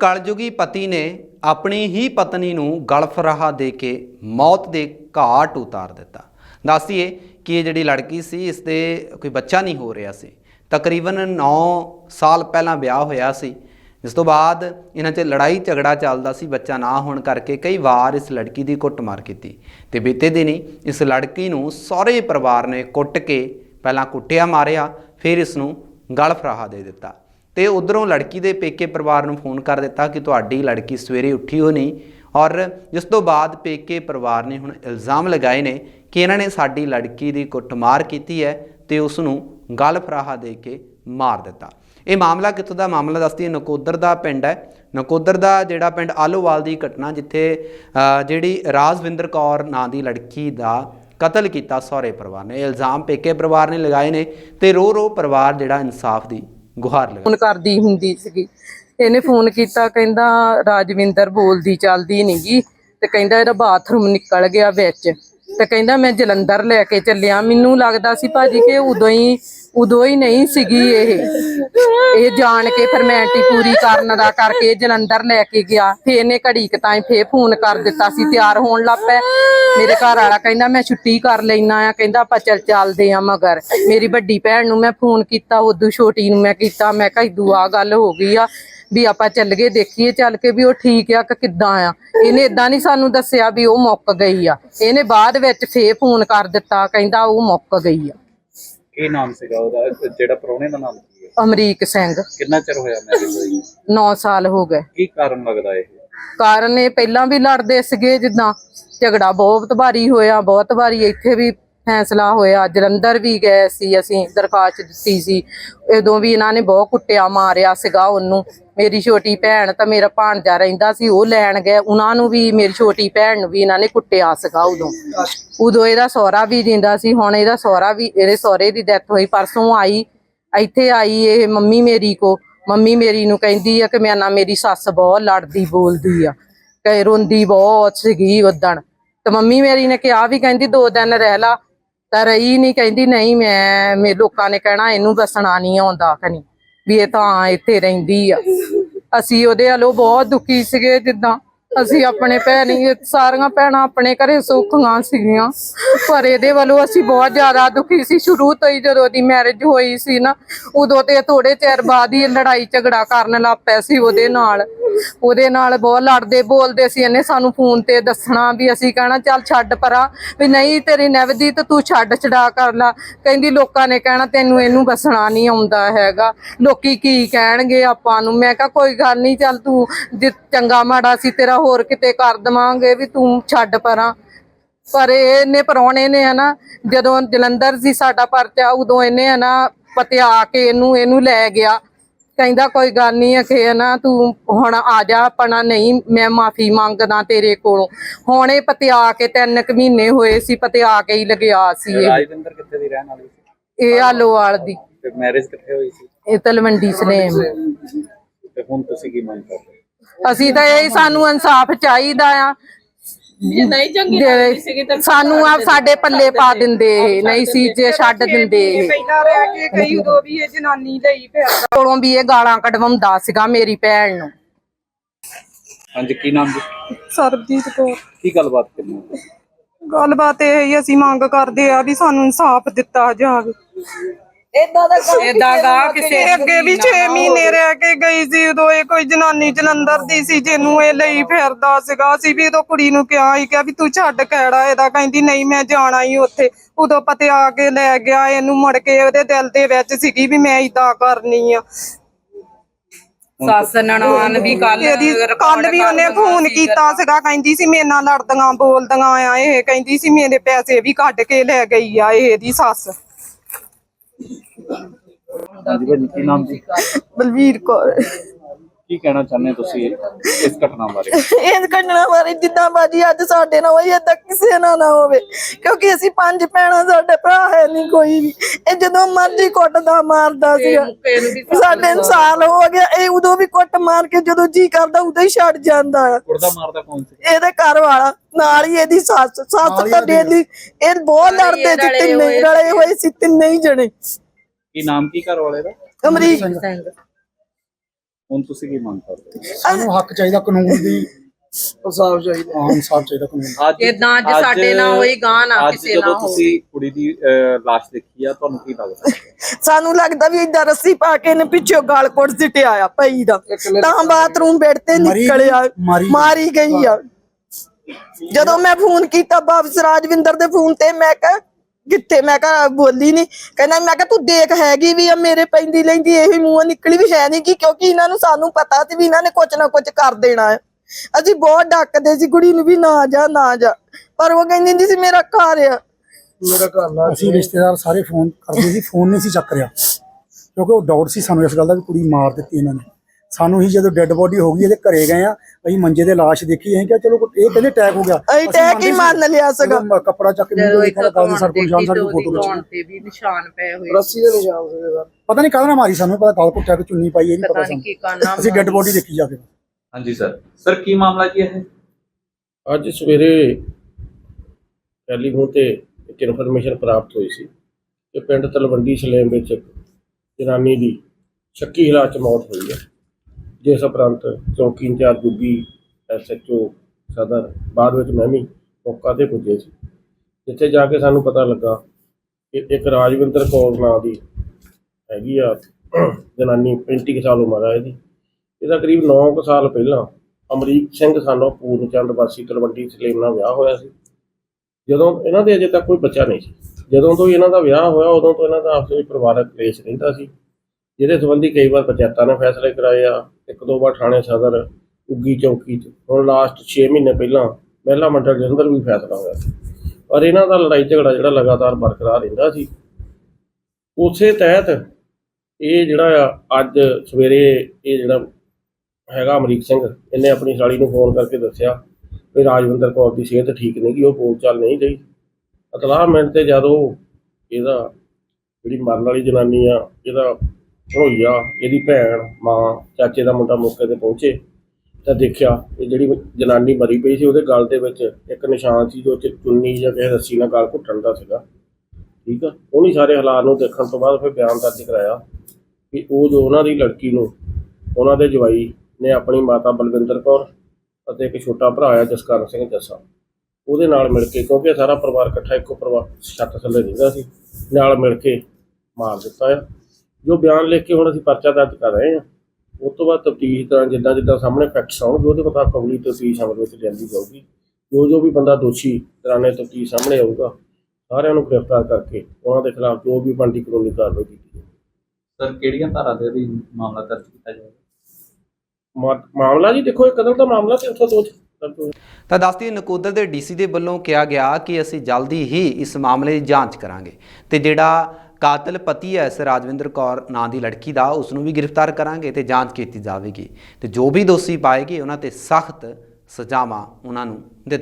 ਕਲਯੁਗੀ ਪਤੀ ਨੇ ਆਪਣੀ ਹੀ ਪਤਨੀ ਨੂੰ ਗਲਫਰਾਹਾ ਦੇ ਕੇ ਮੌਤ ਦੇ ਘਾਟ ਉਤਾਰ ਦਿੱਤਾ। ਦੱਸੀਏ ਕਿ ਇਹ ਜਿਹੜੀ ਲੜਕੀ ਸੀ, ਇਸ ਦੇ ਕੋਈ ਬੱਚਾ ਨਹੀਂ ਹੋ ਰਿਹਾ ਸੀ। ਤਕਰੀਬਨ 9 ਸਾਲ ਪਹਿਲਾਂ ਵਿਆਹ ਹੋਇਆ ਸੀ। ਇਸ ਤੋਂ ਬਾਅਦ ਇਹਨਾਂ 'ਚ ਲੜਾਈ ਝਗੜਾ ਚੱਲਦਾ ਸੀ, ਬੱਚਾ ਨਾ ਹੋਣ ਕਰਕੇ ਕਈ ਵਾਰ ਇਸ ਲੜਕੀ ਦੀ ਕੁੱਟਮਾਰ ਕੀਤੀ। ਤੇ ਬੀਤੇ ਦਿਨੀ ਇਸ ਲੜਕੀ ਨੂੰ ਸਹੁਰੇ ਪਰਿਵਾਰ ਨੇ ਕੁੱਟ ਕੇ ਪਹਿਲਾਂ ਕੁੱਟਿਆ ਮਾਰਿਆ, ਫਿਰ ਇਸ ਨੂੰ ਗਲਫਰਾਹਾ ਦੇ ਦਿੱਤਾ। ਤੇ ਉਧਰੋਂ ਲੜਕੀ ਦੇ ਪੇਕੇ ਪਰਿਵਾਰ ਨੂੰ ਫੋਨ ਕਰ ਦਿੱਤਾ ਕਿ ਤੁਹਾਡੀ ਲੜਕੀ ਸਵੇਰੇ ਉੱਠੀ ਹੋ ਨਹੀਂ ਔਰ ਜਿਸ ਤੋਂ ਬਾਅਦ ਪੇਕੇ ਪਰਿਵਾਰ ਨੇ ਹੁਣ ਇਲਜ਼ਾਮ ਲਗਾਏ ਨੇ ਕਿ ਇਹਨਾਂ ਨੇ ਸਾਡੀ ਲੜਕੀ ਦੀ ਕੁੱਟਮਾਰ ਕੀਤੀ ਹੈ ਤੇ ਉਸ ਨੂੰ ਗਲ ਫਰਾਹਾ ਦੇ ਕੇ ਮਾਰ ਦਿੱਤਾ। ਇਹ ਮਾਮਲਾ ਕਿੱਥੋਂ ਦਾ ਮਾਮਲਾ ਦੱਸਦੀ ਹੈ? ਨਕੋਦਰ ਦਾ ਪਿੰਡ ਹੈ। ਨਕੋਦਰ ਦਾ ਜਿਹੜਾ ਪਿੰਡ ਆਲੋਵਾਲ ਦੀ ਘਟਨਾ ਜਿੱਥੇ ਜਿਹੜੀ ਰਾਜਵਿੰਦਰ ਕੌਰ ਨਾਂ ਦੀ ਲੜਕੀ ਦਾ ਕਤਲ ਕੀਤਾ ਸਹੁਰੇ ਪਰਿਵਾਰ ਨੇ। ਇਹ ਇਲਜ਼ਾਮ ਪੇਕੇ ਪਰਿਵਾਰ ਨੇ ਲਗਾਏ ਨੇ ਤੇ ਰੋ ਰੋ ਪਰਿਵਾਰ ਜਿਹੜਾ ਇਨਸਾਫ ਦੀ ਗੁਹਾਰ ਲਗਾ ਫੋਨ ਕਰਦੀ ਹੁੰਦੀ ਸੀਗੀ। ਇਹਨੇ ਫੋਨ ਕੀਤਾ, ਕਹਿੰਦਾ, ਰਾਜਵਿੰਦਰ ਬੋਲਦੀ, ਚੱਲਦੀ ਨਹੀਂਗੀ ਤੇ ਕਹਿੰਦਾ, ਇਹਦਾ ਬਾਥਰੂਮ ਨਿਕਲ ਗਿਆ ਵਿੱਚ। ਤੇ ਕਹਿੰਦਾ, ਮੈਂ ਜਲੰਧਰ ਲੈ ਕੇ ਚੱਲਿਆ। ਮੈਨੂੰ ਲੱਗਦਾ ਸੀ ਭਾਜੀ ਕਿ ਉਦੋਂ ਹੀ ਉਦੋਂ ਹੀ ਨਹੀਂ ਸੀਗੀ ਇਹ। ਇਹ ਜਾਣ ਕੇ ਫਰਮੈਲਿਟੀ ਪੂਰੀ ਕਰਨ ਦਾ ਕਰਕੇ ਜਲੰਧਰ ਲੈ ਕੇ ਗਿਆ। ਫੇਰ ਇਹਨੇ ਘੜੀ ਕੁ ਤਾਈਂ ਫੇਰ ਫੋਨ ਕਰ ਦਿੱਤਾ ਸੀ, ਤਿਆਰ ਹੋਣ ਲੱਗ ਪਏ ਮੇਰੇ ਘਰ ਵਾਲਾ ਕਹਿੰਦਾ, ਮੈਂ ਛੁੱਟੀ ਕਰ ਲੈਣਾ ਆ। ਕਹਿੰਦਾ, ਆਪਾਂ ਚੱਲ ਚੱਲਦੇ ਆ ਮਗਰ। ਮੇਰੀ ਵੱਡੀ ਭੈਣ ਨੂੰ ਮੈਂ ਫੋਨ ਕੀਤਾ, ਉਦੋਂ ਛੋਟੀ ਨੂੰ ਮੈਂ ਕੀਤਾ, ਮੈਂ ਕਿਹਾ ਇਦੂ ਆ ਗੱਲ ਹੋ ਗਈ ਆ ਵੀ ਆਪਾਂ ਚੱਲ ਗਏ, ਦੇਖੀਏ ਚੱਲ ਕੇ ਵੀ ਉਹ ਠੀਕ ਆ ਕਿ ਕਿੱਦਾਂ ਆ। ਇਹਨੇ ਇਦਾਂ ਨਹੀਂ ਸਾਨੂੰ ਦੱਸਿਆ ਵੀ ਉਹ ਮੁੱਕ ਗਈ ਆ। ਇਹਨੇ ਬਾਅਦ ਵਿੱਚ ਫੇਰ ਫੋਨ ਕਰ ਦਿੱਤਾ, ਕਹਿੰਦਾ, ਉਹ ਮੁੱਕ ਗਈ ਆ। ਕੀ ਨਾਮ ਸੀਗਾ ਉਹਦਾ? ਜਿਹੜਾ ਪ੍ਰਾਹੁਣੇ ਦਾ ਨਾਮ ਕੀ ਹੈ? ਅਮਰੀਕ ਸਿੰਘ। ਕਿੰਨਾ ਚਿਰ ਹੋਇਆ ਮੈਰਿਜ ਹੋਈ 9 ਸਾਲ ਹੋ ਗਏ। ਕੀ ਕਾਰਨ ਲੱਗਦਾ ਇਹ? ਕਾਰਨ ਇਹ ਪਹਿਲਾਂ ਵੀ ਲੜਦੇ ਸੀਗੇ ਜਿੱਦਾਂ ਝਗੜਾ ਬਹੁਤ ਵਾਰੀ ਹੋਇਆ ਬਹੁਤ ਵਾਰੀ ਇੱਥੇ ਵੀ ਫੈਸਲਾ ਹੋਇਆ ਜਲੰਧਰ ਵੀ ਗਏ ਸੀ, ਅਸੀਂ ਦਰਖਾਸਤ ਦਿੱਤੀ ਸੀ। ਉਦੋਂ ਵੀ ਇਹਨਾਂ ਨੇ ਬਹੁਤ ਕੁੱਟਿਆ, ਮਾਰਿਆ ਸੀਗਾ ਉਹਨੂੰ। ਮੇਰੀ ਛੋਟੀ ਭੈਣ ਤਾਂ ਮੇਰਾ ਭਾਣਜਾ ਰਹਿੰਦਾ ਸੀ, ਉਹ ਲੈਣ ਗਏ। ਉਹਨਾਂ ਨੂੰ ਵੀ, ਮੇਰੀ ਛੋਟੀ ਭੈਣ ਨੂੰ ਵੀ ਇਹਨਾਂ ਨੇ ਕੁੱਟਿਆ ਸੀਗਾ ਉਦੋਂ। ਉਦੋਂ ਇਹਦਾ ਸਹੁਰਾ ਵੀ ਜਿੰਦਾ ਸੀ, ਹੁਣ ਇਹਦਾ ਸਹੁਰਾ ਵੀ, ਇਹਦੇ ਸਹੁਰੇ ਦੀ ਡੈਥ ਹੋਈ, ਪਰਸੋਂ ਆਈ, ਇੱਥੇ ਆਈ ਇਹ ਮੰਮੀ ਮੇਰੀ ਕੋ ਮੰਮੀ ਮੇਰੀ ਨੂੰ ਕਹਿੰਦੀ ਆ ਕਿ ਮੈਂ ਨਾ ਮੇਰੀ ਸੱਸ ਬਹੁਤ ਲੜਦੀ ਬੋਲਦੀ ਆ ਕਹੇ ਰੋਂਦੀ ਬਹੁਤ ਸੀਗੀ ਉਦਣ। ਤੇ ਮੰਮੀ ਮੇਰੀ ਨੇ ਕਿਹਾ ਵੀ ਕਹਿੰਦੀ, ਦੋ ਦਿਨ ਰਹਿ ਲਾ ਤਾਂ ਰਹੀ ਨਹੀਂ, ਕਹਿੰਦੀ ਨਹੀਂ, ਮੈਂ, ਮੇ ਲੋਕਾਂ ਨੇ ਕਹਿਣਾ ਇਹਨੂੰ ਦੱਸਣਾ ਨਹੀਂ ਆਉਂਦਾ ਕਨੀ, ਵੀ ਇਹ ਤਾਂ ਇੱਥੇ ਰਹਿੰਦੀ ਆ। ਅਸੀਂ ਉਹਦੇ ਵੱਲੋਂ ਬਹੁਤ ਦੁਖੀ ਸੀਗੇ ਜਿੱਦਾਂ। ਅਸੀਂ ਆਪਣੇ ਭੈਣ ਹੀ, ਸਾਰੀਆਂ ਭੈਣਾਂ ਆਪਣੇ ਘਰੇ ਸੁੱਖੀਆਂ ਸੀਗੀਆਂ। ਪਰ ਇਹਦੇ ਵੱਲੋਂ ਅਸੀਂ ਬਹੁਤ ਜ਼ਿਆਦਾ ਦੁਖੀ ਸੀ। ਸ਼ੁਰੂ ਤੋਂ ਹੀ ਜਦੋਂ ਦੀ ਮੈਰਿਜ ਹੋਈ ਸੀ ਨਾ, ਉਦੋਂ ਤੇ ਥੋੜੇ ਚਿਰ ਬਾਅਦ ਹੀ ਲੜਾਈ ਝਗੜਾ ਕਰਨ ਲੱਗ ਪਿਆ ਸੀ ਉਹਦੇ ਨਾਲ। ਉਹਦੇ ਨਾਲ ਬਹੁਤ ਲੜਦੇ ਬੋਲਦੇ ਸੀ। ਇਹਨੇ ਸਾਨੂੰ ਫੋਨ ਤੇ ਦੱਸਣਾ ਵੀ ਅਸੀਂ ਕਹਿਣਾ, ਚੱਲ ਛੱਡ ਪਰਾਂ। ਵੀ ਨਹੀਂ, ਤੇਰੀ ਨਵਦੀ ਤੇ ਤੂੰ ਛੱਡ ਛਡਾ ਕਰ ਲਾ। ਕਹਿੰਦੀ ਲੋਕਾਂ ਨੇ ਕਹਿਣਾ, ਤੈਨੂੰ ਇਹਨੂੰ ਬਸਣਾ ਨਹੀਂ ਆਉਂਦਾ ਹੈਗਾ। ਲੋਕੀ ਕੀ ਕਹਿਣਗੇ ਆਪਾਂ ਨੂੰ? ਮੈਂ ਕਿਹਾ, ਕੋਈ ਗੱਲ ਨਹੀਂ, ਚੱਲ ਤੂੰ ਚੰਗਾ ਮਾੜਾ ਸੀ, ਤੇਰਾ ਹੋਰ ਕਿਤੇ ਕਰ ਦਵਾਂਗੇ ਵੀ ਤੂੰ ਛੱਡ ਪਰਾਂ। ਪਰ ਇਹਨੇ ਪਰੌਣੇ ਨੇ ਹਨਾ ਜਦੋਂ ਜਲੰਧਰ ਸੀ ਸਾਡਾ ਪਰਚਾ ਉਦੋਂ ਇਹਨੇ ਹਨਾ ਪਤਿਆ ਕੇ ਇਹਨੂੰ ਇਹਨੂੰ ਲੈ ਗਿਆ। ਕਹਿੰਦਾ ਕੋਈ ਗੱਲ ਨਹੀਂ ਹੈ ਕਿ ਨਾ ਤੂੰ ਹੁਣ ਆ ਜਾ ਆਪਣਾ ਨਹੀਂ ਮੈਂ ਮਾਫੀ ਮੰਗਦਾ ਤੇਰੇ ਕੋਲੋਂ। ਹੁਣ ਇਹ ਪਤਿਆ ਕੇ ਤਿੰਨ ਕੁ ਮਹੀਨੇ ਹੋਏ ਸੀ ਪਤਿਆ ਕੇ ਹੀ ਲਗਿਆ ਸੀ ਇਹ। ਰਾਜਵਿੰਦਰ ਕਿੱਥੇ ਦੀ ਰਹਿਣ ਵਾਲੀ ਸੀ? ਇਹ ਆਲੋਵਾਲ ਦੀ। ਤੇ ਮੈਰਿਜ ਕਿੱਥੇ ਹੋਈ ਸੀ? ਇਹ ਤਲਵੰਡੀ ਸਲੇਮ। ਤੇ ਹੁਣ ਤੁਸੀਂ ਕੀ ਮੰਗ ਕਰਦੇ ਹੋ? ਅਸੀਂ ਤਾਂ ਇਹ ਸਾਨੂੰ ਇਨਸਾਫ ਚਾਹੀਦਾ ਆ। ਨਹੀਂ ਚੰਗੀ ਜੇ ਸਾਨੂੰ ਆ ਸਾਡੇ ਪੱਲੇ ਪਾ ਦਿੰਦੇ। ਇਹ, ਨਹੀਂ ਸੀ ਜੇ ਛੱਡ ਦਿੰਦੇ ਇਹ। ਪਹਿਲਾਂ ਰਹਿ ਕੇ ਕਈ ਉਦੋਂ ਵੀ ਇਹ ਜਨਾਨੀ ਲਈ ਕੋਲੋਂ ਵੀ ਇਹ ਗਾਲਾਂ ਕਢਵਾਉਂਦਾ ਸੀਗਾ ਮੇਰੀ ਭੈਣ ਨੂੰ। ਹਾਂਜੀ ਕੀ ਨਾਮ ਜੀ? ਸਰਬਜੀਤ ਕੌਰ। ਕੀ ਗੱਲਬਾਤ ਕਰਨੀ? ਗੱਲਬਾਤ ਇਹ ਹੀ ਅਸੀਂ ਮੰਗ ਕਰਦੇ ਆ ਵੀ ਸਾਨੂੰ ਇਨਸਾਫ ਦਿੱਤਾ ਜਾਵੇ। ਏਦਾਂ ਗਾ ਕਿਸੇ ਇਹ ਅੱਗੇ ਵੀ 6 ਮਹੀਨੇ ਰਹਿ ਕੇ ਗਈ ਸੀ ਉਦੋਂ ਇਹ ਕੋਈ ਜਨਾਨੀ ਜਲੰਧਰ ਦੀ ਸੀ ਜਿਹਨੂੰ ਇਹ ਲਈ ਫਿਰਦਾ ਸੀਗਾ। ਅਸੀਂ ਵੀ ਉਦੋਂ ਕੁੜੀ ਨੂੰ ਕਿਹਾ ਹੀ ਕਿਹਾ ਵੀ ਤੂੰ ਛੱਡ ਕਿਹੜਾ ਇਹਦਾ ਕਹਿੰਦੀ ਨਹੀਂ ਮੈਂ ਜਾਣਾ ਹੀ ਉੱਥੇ। ਉਦੋਂ ਪਤੇ ਆ ਕੇ ਲੈ ਗਿਆ ਇਹਨੂੰ ਮੁੜ ਕੇ ਉਹਦੇ ਦਿਲ ਦੇ ਵਿੱਚ ਸੀਗੀ ਵੀ ਮੈਂ ਇਦਾਂ ਕਰਨੀ ਆ। ਸੱਸ ਨਨਾਣ ਵੀ ਕੱਲ ਕੱਲ ਵੀ ਉਹਨੇ ਫੋਨ ਕੀਤਾ ਸੀਗਾ ਕਹਿੰਦੀ ਸੀ ਮੇਰੇ ਨਾਲ ਲੜਦੀਆਂ ਬੋਲਦੀਆਂ ਆ ਇਹ ਕਹਿੰਦੀ ਸੀ ਮੇਰੇ ਪੈਸੇ ਵੀ ਕੱਢ ਕੇ ਲੈ ਗਈ ਆ ਇਹ ਇਹਦੀ ਸੱਸ। ਹਾਂਜੀ ਭਾਜੀ ਕੀ ਨਾਮ ਜੀ ਬਲਵੀਰ ਕੌਰ। ਕੀ ਕਹਿਣਾ ਚਾਹੁੰਦੇ ਹੋ ਤੁਸੀਂ ਇਸ ਘਟਨਾ ਬਾਰੇ? ਇਹ ਘਟਨਾ ਬਾਰੇ ਜਿੱਦਾਂ ਬਾਜੀ ਅੱਜ ਸਾਡੇ ਨਾਲ ਹੋਈ ਏਦਾਂ ਕਿਸੇ ਨਾਲ ਨਾ ਹੋਵੇ। ਕਿਉਂਕਿ ਅਸੀਂ ਪੰਜ ਭੈਣਾਂ ਸਾਡੇ ਭਰਾ ਹੈ ਨਹੀਂ ਕੋਈ ਵੀ। ਇਹ ਜਦੋਂ ਮਰਜ਼ੀ ਕੁੱਟਦਾ ਮਾਰਦਾ ਸੀ। ਸਾਡੇ ਸਾਲ ਹੋ ਗਿਆ ਇਹ ਉਦੋਂ ਵੀ ਕੁੱਟ ਮਾਰ ਕੇ ਜਦੋਂ ਜੀ ਕਰਦਾ ਉਦੋਂ ਹੀ ਛੱਡ ਜਾਂਦਾ। ਆ ਕੁੜਦਾ ਮਾਰਦਾ ਕੌਣ ਸੀ? ਇਹਦੇ ਘਰ ਵਾਲਾ ਨਾਲ ਹੀ ਇਹਦੀ ਸੱਸ। ਸੱਸ ਤਾਂ ਡੇਲੀ ਇਹ ਬਹੁਤ ਲੜਦੇ ਸੀ ਤਿੰਨੇ ਰਲੇ ਹੋਏ ਸੀ ਤਿੰਨੇ ਹੀ ਜਣੇ। ਕੀ ਨਾਮ ਕੀ ਘਰ ਵਾਲੇ ਦਾ? ਅਮਰੀਕ। ਹੁਣ ਤੁਸੀਂ ਕੀ ਮੰਗ ਕਰਦੇ ਹੋ? ਸਾਨੂੰ ਹੱਕ ਚਾਹੀਦਾ ਕਾਨੂੰਨ ਦੀ ਇਨਸਾਫ ਚਾਹੀਦਾ ਹਾਂ ਇਨਸਾਫ ਚਾਹੀਦਾ ਕਾਨੂੰਨ। ਅੱਜ ਏਦਾਂ ਅੱਜ ਸਾਡੇ ਨਾਲ ਹੋਈ, ਗਾਂਹ ਨਾ ਅੱਜ ਕਿਸੇ ਜਦੋਂ ਨਾਲ ਹੋਵੇ। ਤੁਸੀਂ ਕੁੜੀ ਦੀ ਅਹ, ਲਾਸ਼ ਦੇਖੀ ਆ ਤੁਹਾਨੂੰ ਕੀ ਲੱਗਦਾ? ਸਾਨੂੰ ਲੱਗਦਾ ਵੀ ਏਦਾਂ ਰੱਸੀ ਪਾ ਕੇ ਇਹਨੇ ਪਿੱਛੋਂ ਗਾਲ ਕੋਟ ਸਿੱਟਿਆ ਆ ਪਈ ਦਾ। ਤਾਂ ਬਾਥਰੂਮ ਬੈੱਡ ਤੇ ਮਰੀ- ਨਿਕਲਿਆ ਮਾਰੀ ਗਈ। ਮਾਰੀ ਗਈ ਆ। ਜਦੋਂ ਮੈਂ ਫੋਨ ਕੀਤਾ ਵਾਪਸ ਰਾਜਵਿੰਦਰ ਦੇ ਫੋਨ ਤੇ ਮੈਂ ਕਿਹਾ ਕਿੱਥੇ ਮੈਂ ਕਿਹਾ ਬੋਲੀ ਨਹੀਂ ਕਹਿੰਦਾ ਮੈਂ ਕਿਹਾ ਤੂੰ ਦੇਖ ਹੈਗੀ ਵੀ ਆ ਮੇਰੇ ਪੈਂਦੀ ਲੈਂਦੀ ਇਹ ਮੂੰਹੋਂ ਨਿਕਲੀ ਵੀ ਹੈ ਨਹੀਂ ਕਿ ਕਿਉਂਕਿ ਇਹਨਾਂ ਨੂੰ ਸਾਨੂੰ ਪਤਾ ਸੀ ਵੀ ਇਹਨਾਂ ਨੇ ਕੁਝ ਨਾ ਕੁਝ ਕਰ ਦੇਣਾ ਹੈ। ਅਸੀਂ ਬਹੁਤ ਡੱਕਦੇ ਸੀ ਕੁੜੀ ਨੂੰ ਵੀ ਨਾ ਜਾ ਨਾ ਜਾ। ਪਰ ਉਹ ਕਹਿੰਦੀ ਹੁੰਦੀ ਸੀ ਮੇਰਾ ਘਰ ਆ। ਮੇਰਾ ਘਰ ਨਾਲ ਅਸੀਂ ਰਿਸ਼ਤੇਦਾਰ ਸਾਰੇ ਫੋਨ ਕਰਦੇ ਸੀ ਫੋਨ ਨਹੀਂ ਸੀ ਚੱਕ ਰਿਹਾ। ਕਿਉਂਕਿ ਉਹ ਡਾਊਟ ਸੀ ਸਾਨੂੰ ਇਸ ਗੱਲ ਦਾ ਵੀ ਕੁੜੀ ਮਾਰ ਦਿੱਤੀ ਇਹਨਾਂ ਨੇ। ਸਾਨੂੰ ਹੀ ਜਦੋਂ ਡੈੱਡ ਬੋਡੀ ਹੋ ਗਈ ਇਹਦੇ ਘਰੇ ਗਏ ਆ ਅਸੀਂ ਮੰਜੇ ਦੇ ਲਾਸ਼ ਦੇਖੀ ਅਸੀਂ ਕਿਹਾ ਚਲੋ ਇਹ ਕਹਿੰਦੇ ਅਟੈਕ ਹੋ ਗਿਆ। ਅਸੀਂ attack ਹੀ ਮੰਨ ਲਿਆ ਸੀਗਾ। ਕੱਪੜਾ ਚੱਕ ਕੇ ਇੱਕ ਦੇਖਿਆ ਤਾਂ ਸਰ ਕੋਲ ਜਾਨ ਦੇਖੀ ਸਾਡੀ ਤੇ ਫੋਟੋ ਗਾਉਣ ਤੇ ਵੀ ਨਿਸ਼ਾਨ ਪਏ ਹੋਏ। ਰੱਸੀ ਦੇ ਨਿਸ਼ਾਨ ਸੀਗੇ ਸਰ। ਪਤਾ ਨਹੀਂ ਕਾਹਦੇ ਨਾਲ ਮਾਰੀ ਸਾਨੂੰ ਪਤਾ ਗਲ ਘੁੱਟਿਆ ਕਿ ਚੁੰਨੀ ਪਾਈ ਇਹ ਨਹੀਂ ਪਤਾ ਸਾਨੂੰ। ਅਸੀਂ ਡੈੱਡ ਬੋਡੀ ਦੇਖੀ ਜਾ ਕੇ ਹਾਂਜੀ ਸਰ। ਸਰ ਕੀ ਮਾਮਲਾ ਕੀ ਹੈ ਅੱਜ ਸਵੇਰੇ ਟੈਲੀਫੋਨ ਤੇ ਇੱਕ ਇਨਫੋਰਮੇਸ਼ਨ ਪ੍ਰਾਪਤ ਹੋਈ ਸੀ ਕਿ ਪਿੰਡ ਤਲਵੰਡੀ ਸਲੇਮ ਵਿੱਚ ਇੱਕ ਜਨਾਨੀ ਦੀ ਸ਼ੱਕੀ ਹਾਲਾਤ 'ਚ ਮੌਤ ਹੋਈ ਹੈ। ਜਿਸ ਉਪਰੰਤ ਚੌਕੀ ਇੰਚਾਰਜ ਗੁੱਗੀ ਐਸਐਚਓ ਸਦਰ, ਬਾਅਦ ਵਿੱਚ ਮੈਂ ਵੀ ਮੌਕਾ ਤੇ ਪੁੱਜੇ ਸੀ। ਜਿੱਥੇ ਜਾ ਕੇ ਸਾਨੂੰ ਪਤਾ ਲੱਗਾ ਕਿ ਇੱਕ ਰਾਜਵਿੰਦਰ ਕੌਰ ਨਾਂ ਦੀ ਹੈਗੀ ਆ, ਜਨਾਨੀ 35 ਕੁ ਸਾਲ ਉਮਰ ਆ ਇਹਦੀ। ਇਹਦਾ ਕਰੀਬ 9 ਕੁ ਸਾਲ ਪਹਿਲਾਂ ਅਮਰੀਕ ਸਿੰਘ ਸਾਨੂੰ ਪੂਰਨ ਚੰਦ ਵਾਸੀ ਤਲਵੰਡੀ ਸਲੇਮ ਨਾਲ ਵਿਆਹ ਹੋਇਆ ਸੀ। ਜਦੋਂ ਇਹਨਾਂ ਦੇ ਅਜੇ ਤੱਕ ਕੋਈ ਬੱਚਾ ਨਹੀਂ ਸੀ। ਜਦੋਂ ਤੋਂ ਇਹਨਾਂ ਦਾ ਵਿਆਹ ਹੋਇਆ, ਉਦੋਂ ਤੋਂ ਇਹਨਾਂ ਦਾ ਆਪਸ ਵਿੱਚ ਪਰਿਵਾਰਕ ਕਲੇਸ਼ ਰਹਿੰਦਾ ਸੀ। ਜਿਹਦੇ ਸੰਬੰਧੀ ਕਈ ਵਾਰ ਪੰਚਾਇਤਾਂ ਨੇ ਫੈਸਲੇ ਕਰਾਏ ਆ, ਇੱਕ ਦੋ ਵਾਰ ਥਾਣੇ ਸਦਰ, ਉੱਗੀ ਚੌਕੀ 'ਚ। ਹੁਣ ਲਾਸਟ 6 ਮਹੀਨੇ ਪਹਿਲਾਂ ਮਹਿਲਾ ਮੰਡਲ ਦੇ ਅੰਦਰ ਵੀ ਫੈਸਲਾ ਹੋਇਆ ਸੀ। ਪਰ ਇਹਨਾਂ ਦਾ ਲੜਾਈ ਝਗੜਾ ਜਿਹੜਾ ਲਗਾਤਾਰ ਬਰਕਰਾਰ ਰਹਿੰਦਾ ਸੀ। ਉਸੇ ਤਹਿਤ ਇਹ ਜਿਹੜਾ ਆ, ਅੱਜ ਸਵੇਰੇ ਇਹ ਜਿਹੜਾ ਹੈਗਾ ਅਮਰੀਕ ਸਿੰਘ, ਇਹਨੇ ਆਪਣੀ ਸਾਲੀ ਨੂੰ ਫੋਨ ਕਰਕੇ ਦੱਸਿਆ ਵੀ ਰਾਜਵਿੰਦਰ ਕੌਰ ਦੀ ਸਿਹਤ ਠੀਕ ਨਹੀਂ ਗੀ ਉਹ ਬੋਲ ਚਾਲ ਨਹੀਂ ਰਹੀ। ਅਤਲਾਹ ਮਿੰਟ ਤੇ ਜਦੋਂ ਇਹਦਾ ਜਿਹੜੀ ਮਰਨ ਵਾਲੀ ਜਨਾਨੀ ਆ, ਇਹਦਾ ਭਣੋਈਆ ਇਹਦੀ ਭੈਣ, ਮਾਂ, ਚਾਚੇ ਦਾ ਮੁੰਡਾ ਮੌਕੇ ਤੇ ਪਹੁੰਚੇ ਤਾਂ ਦੇਖਿਆ ਇਹ ਜਿਹੜੀ ਜਨਾਨੀ ਮਰੀ ਪਈ ਸੀ, ਉਹਦੇ ਗਲ ਦੇ ਵਿੱਚ ਇੱਕ ਨਿਸ਼ਾਨ ਸੀ ਜੋ ਚ ਚੁੰਨੀ ਜਾਂ ਕਿਸੇ ਰੱਸੀ ਨਾਲ ਗਲ ਘੁੱਟਣ ਦਾ ਸੀਗਾ। ਠੀਕ ਆ? ਉਹਨੀ ਸਾਰੇ ਹਾਲਾਤ ਨੂੰ ਦੇਖਣ ਤੋਂ ਬਾਅਦ ਫਿਰ ਬਿਆਨ ਦਰਜ ਕਰਾਇਆ ਕਿ ਉਹ ਜੋ ਉਹਨਾਂ ਦੀ ਲੜਕੀ ਨੂੰ, ਉਹਨਾਂ ਦੇ ਜਵਾਈ ਨੇ ਆਪਣੀ ਮਾਤਾ ਬਲਵਿੰਦਰ ਕੌਰ ਅਤੇ ਇੱਕ ਛੋਟਾ ਭਰਾ ਆ ਜਸਕਰਨ ਸਿੰਘ ਜੱਸਾ। ਉਹਦੇ ਨਾਲ ਮਿਲ ਕੇ, ਕਿਉਂਕਿ ਇਹ ਸਾਰਾ ਪਰਿਵਾਰ ਇਕੱਠਾ ਇੱਕੋ ਪਰਿਵਾਰ ਛੱਤ ਥੱਲੇ ਰਹਿੰਦਾ ਸੀ, ਨਾਲ ਮਿਲ ਕੇ ਮਾਰ ਦਿੱਤਾ ਆ। ਜੋ ਬਿਆਨ ਲਿਖ ਕੇ ਹੁਣ ਅਸੀਂ ਪਰਚਾ ਦਰਜ ਕਰ ਰਹੇ ਹਾਂ ਉਸ ਤੋਂ ਬਾਅਦ ਤਫਤੀਸ਼ ਤਰ੍ਹਾਂ ਜਿੱਦਾਂ ਜਿੱਦਾਂ ਸਾਹਮਣੇ ਫੈਕਟਸ ਆਉਣਗੇ ਉਹਦੇ ਮੁਤਾਬਕ ਅਗਲੀ ਤਫਤੀਸ਼ ਅਮਲ ਵਿੱਚ ਲਿਆਂਦੀ ਜਾਊਗੀ। ਜੋ ਜੋ ਵੀ ਬੰਦਾ ਦੋਸ਼ੀ ਦੌਰਾਨੇ ਤਫਤੀਸ਼ ਸਾਹਮਣੇ ਆਊਗਾ ਸਾਰਿਆਂ ਨੂੰ ਗ੍ਰਿਫਤਾਰ ਕਰਕੇ ਉਹਨਾਂ ਦੇ ਖਿਲਾਫ ਜੋ ਵੀ ਬਣਦੀ ਕਾਨੂੰਨੀ ਕਾਰਵਾਈ ਕੀਤੀ ਜਾਊਗੀ। ਸਰ ਕਿਹੜੀਆਂ ਧਾਰਾ ਦੇ ਅਧੀਨ ਮਾਮਲਾ ਦਰਜ ਕੀਤਾ ਜਾਏਗਾ ਮਾਮਲਾ ਜੀ ਦੇਖੋ ਇਹ ਕਤਲ ਦਾ ਮਾਮਲਾ ਤੇ ਉੱਥੋਂ ਦੋ ਹੋਇਆ ਤਾਂ ਦੱਸਦੀ ਨਕੋਦਰ ਦੇ ਡੀਸੀ ਦੇ ਵੱਲੋਂ ਕਿਹਾ ਗਿਆ ਕਿ ਅਸੀਂ ਜਲਦੀ ਹੀ ਇਸ ਮਾਮਲੇ ਦੀ ਜਾਂਚ ਕਰਾਂਗੇ ਤੇ ਜਿਹੜਾ ਕਾਤਲ ਪਤੀ ਹੈ ਇਸ ਰਾਜਵਿੰਦਰ ਕੌਰ ਨਾਂ ਦੀ ਲੜਕੀ ਦਾ ਉਸ ਨੂੰ ਵੀ ਗ੍ਰਿਫਤਾਰ ਕਰਾਂਗੇ ਤੇ ਜਾਂਚ ਕੀਤੀ ਜਾਵੇਗੀ ਤੇ ਜੋ ਵੀ ਦੋਸ਼ੀ ਪਾਏਗੇ ਉਹਨਾਂ ਤੇ ਸਖਤ ਸਜ਼ਾਵਾਂ ਉਹਨਾਂ ਨੂੰ ਦਿੱਤੀਆਂ